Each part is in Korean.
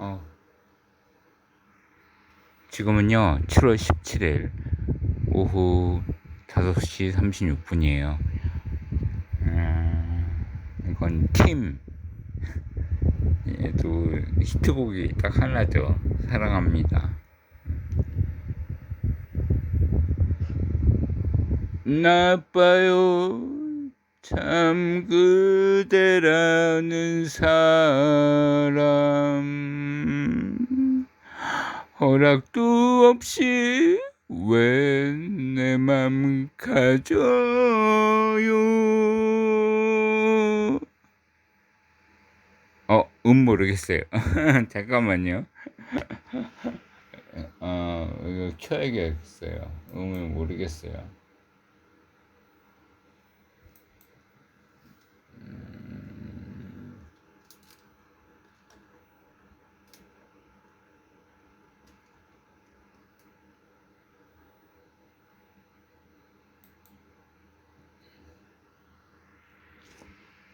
어. 지금은요, 7월 17일 오후 5시 36분이에요. 음, 이건 팀. 얘도 히트곡이 딱 하나죠. 사랑합니다. 나빠요. 참 그대라는 사람. 허락도 없이 왜 내 맘 가져요? 어, 음 모르겠어요. 잠깐만요. 어, 이거 켜야겠어요. 음을 모르겠어요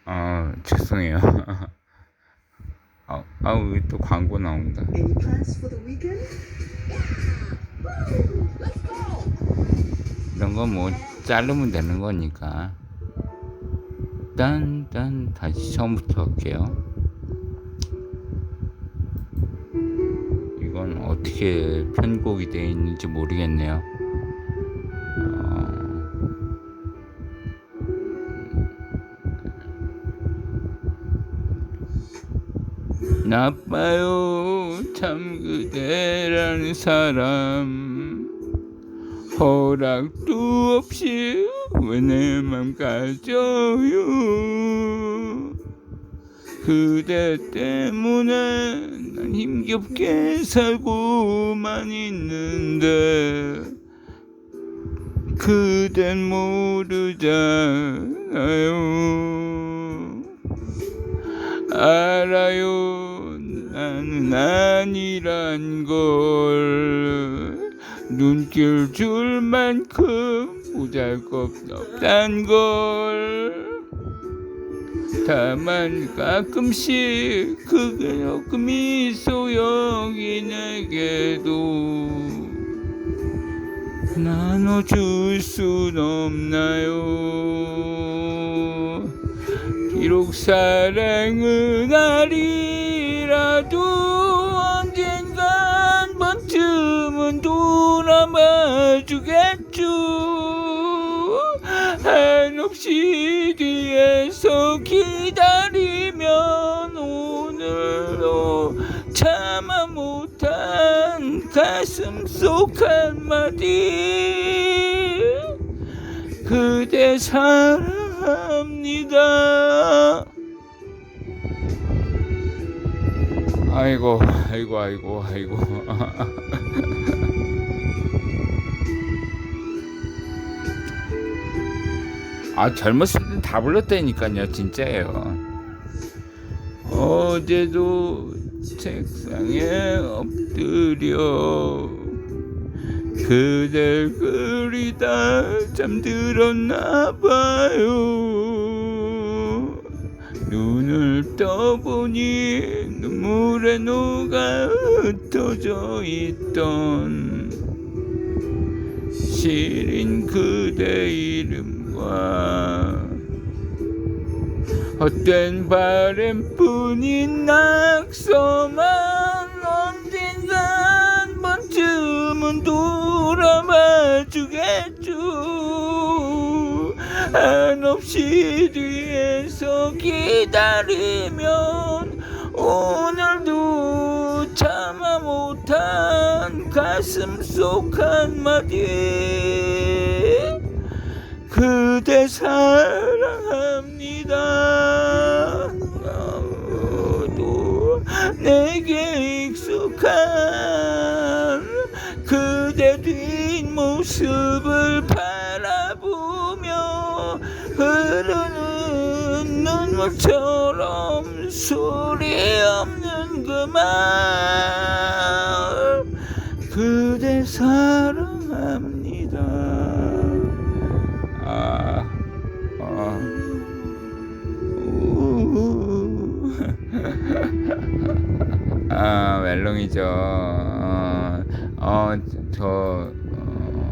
아 죄송해요. 아, 아우 또 광고 나온다. Any plans for the weekend? 이런 거 뭐 자르면 되는 거니까. 딴딴 다시 처음부터 할게요. 이건 어떻게 편곡이 되어 있는지 모르겠네요 나빠요. 참 그대라는 사람. 허락도 없이 왜 내 맘 가져요? 그대 때문에 난 힘겹게 살고만 있는데 그댄 모르잖아요. 알아요 걸 눈길 줄 만큼 보잘것 없단 걸. 다만 가끔씩 그게 조금 있어요 내게도 나눠줄 순 없나요? 비록 사랑은 아니라도 주겠죠 한없이 뒤에서 기다리면 오늘도 참아 못한 가슴 속 한마디 그대 사랑합니다. 아이고, 아이고, 아이고, 아이고. 아, 젊었을 때다 불렀다니까요, 진짜예요. 어제도 책상에 엎드려 그댈 그리다 잠들었나 봐요 눈을 떠보니 눈물에 녹아 흩어져 있던 시린 그대 이름 과 헛된 바램뿐인 낙서만 언젠간 번쯤은 돌아봐 주겠죠 한없이 뒤에서 기다리면 오늘도 참아 못한 가슴 속 한마디 사랑합니다. 너도 내게 익숙한 그대 뒷모습을 바라보며 흐르는 눈물처럼 소리 없는 그말 그대 사랑 아, 멜롱이죠. 어, 어, 저, 어,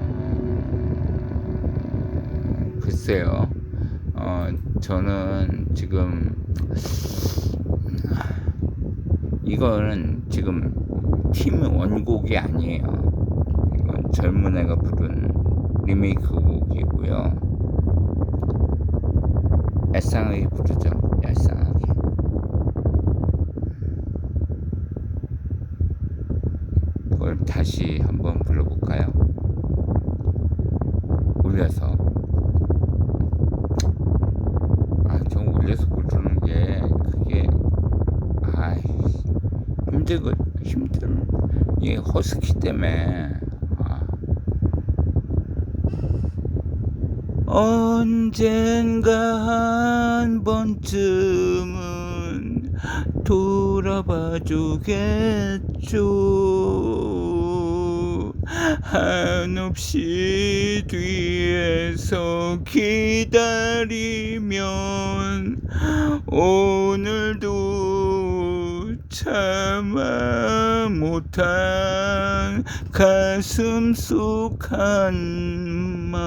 글쎄요. 어, 저는 지금, 이거는 지금 팀 원곡이 아니에요. 이건 젊은 애가 부른 리메이크 곡이고요. 애쌍하게 부르죠. 애쌍하게. 이걸 다시 한번 불러볼까요? 올려서. 아, 좀 올려서 부르는 게 그게 아 힘들거 힘들. 이게 허스키 때문에. 아. 언젠가 한 번쯤은 돌아봐 주겠죠. 한없이 뒤에서 기다리면 오늘도 참아 못한 가슴 속 한마디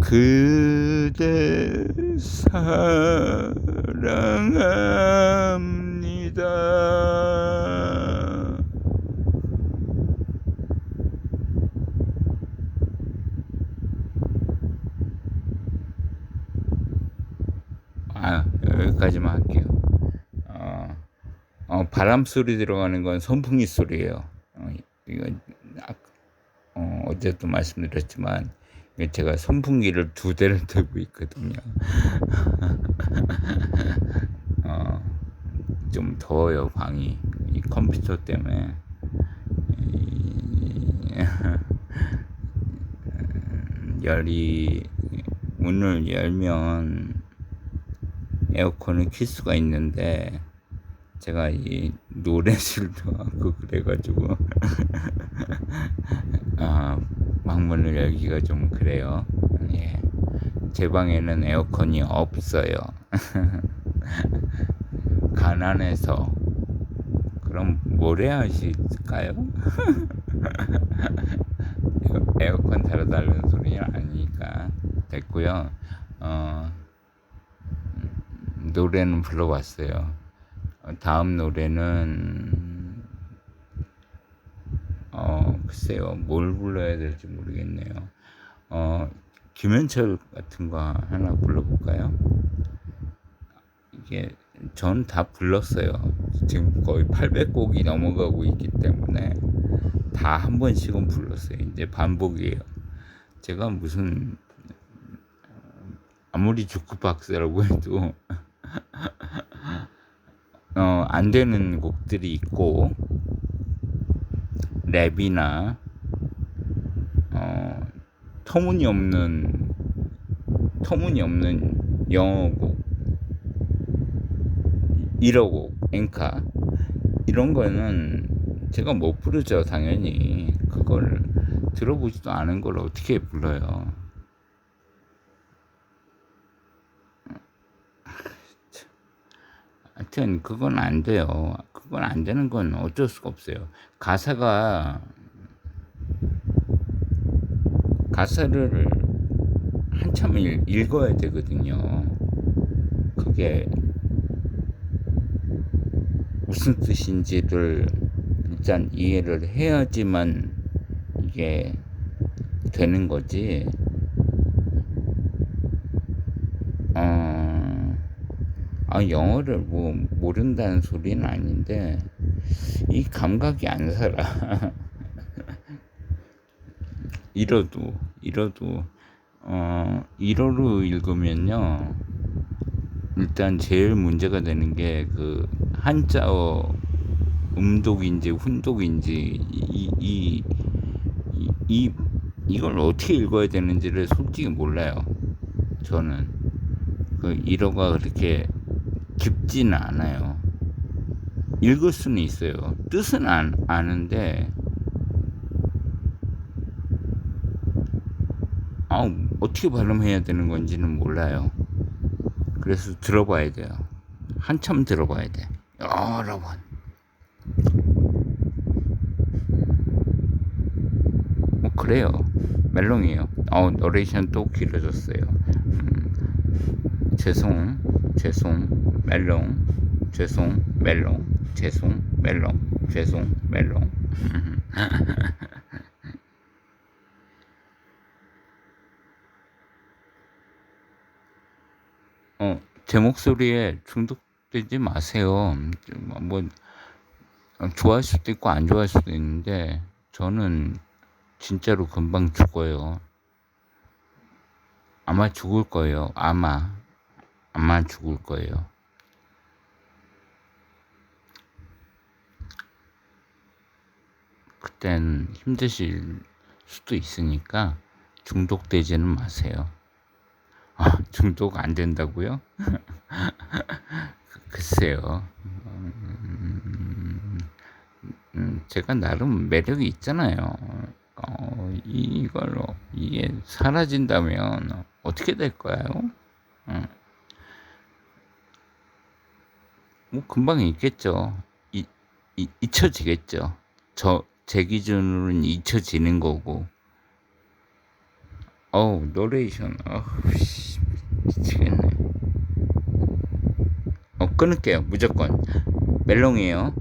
그대 사랑합니다. 아 여기까지만 할게요. 어, 어, 바람 소리 들어가는 건 선풍기 소리예요. 어, 이건 아, 어, 어제도 말씀드렸지만 제가 선풍기를 두 대를 들고 있거든요. 어, 좀 더워요 방이 이 컴퓨터 때문에 이, 열이 문을 열면 에어컨을 킬 수가 있는데 제가 이 노래실도 하고 그래가지고 아 방문을 열기가 좀 그래요. 예. 제 방에는 에어컨이 없어요. 가난해서 그럼 뭘 해야 하실까요? 에어컨 달아달라는 소리는 아니니까 됐고요. 어, 음, 노래는 불러봤어요. 어, 다음 노래는 어 글쎄요 뭘 불러야 될지 모르겠네요. 어 김현철 같은 거 하나 불러볼까요? 이게 전 다 불렀어요. 지금 거의 800곡이 넘어가고 있기 때문에 다 한 번씩은 불렀어요. 이제 반복이에요. 제가 무슨 아무리 주크박스라고 해도 어, 안 되는 곡들이 있고 랩이나 어, 터무니없는 터무니없는 영어곡 1어곡 앵카 이런 거는 제가 못 부르죠 당연히. 그걸 들어보지도 않은 걸 어떻게 불러요 하여튼 그건 안 돼요. 그건 안 되는 건 어쩔 수가 없어요. 가사가 가사를 한참 읽, 읽어야 되거든요. 그게 무슨 뜻인지를 일단 이해를 해야지만 이게 되는 거지. 어, 아, 영어를 뭐 모른다는 소리는 아닌데 이 감각이 안 살아. 이러도 이러도. 어 1어로 읽으면요. 일단 제일 문제가 되는 게 그 한자어 음독인지 훈독인지 이, 이, 이, 이 이걸 어떻게 읽어야 되는지를 솔직히 몰라요. 저는. 그 1어가 그렇게 깊지는 않아요 읽을 수는 있어요 뜻은 안, 아는데 아, 어떻게 발음해야 되는 건지는 몰라요. 그래서 들어봐야 돼요. 한참 들어봐야 돼. 여러 번. 뭐 그래요. 멜롱이에요. 어 너레이션 또 길어졌어요. 음, 죄송, 죄송, 멜롱, 죄송, 멜롱, 죄송, 멜롱, 죄송, 멜롱. 어, 제 목소리에 중독되지 마세요. 뭐 어, 좋아할 수도 있고 안 좋아할 수도 있는데 저는 진짜로 금방 죽어요. 아마 죽을 거예요. 아마 아마 죽을 거예요. 그땐 힘드실 수도 있으니까 중독되지는 마세요. 아, 중독 안 된다고요? 글쎄요. 음, 음, 제가 나름 매력이 있잖아요. 어, 이걸로 이게 사라진다면 어떻게 될까요? 음. 뭐 금방 있겠죠. 이, 이, 잊혀지겠죠. 저 제 기준으로는 잊혀지는 거고. 어우 노레이션 어우 씨 미치겠네 어 끊을게요 무조건 멜롱이에요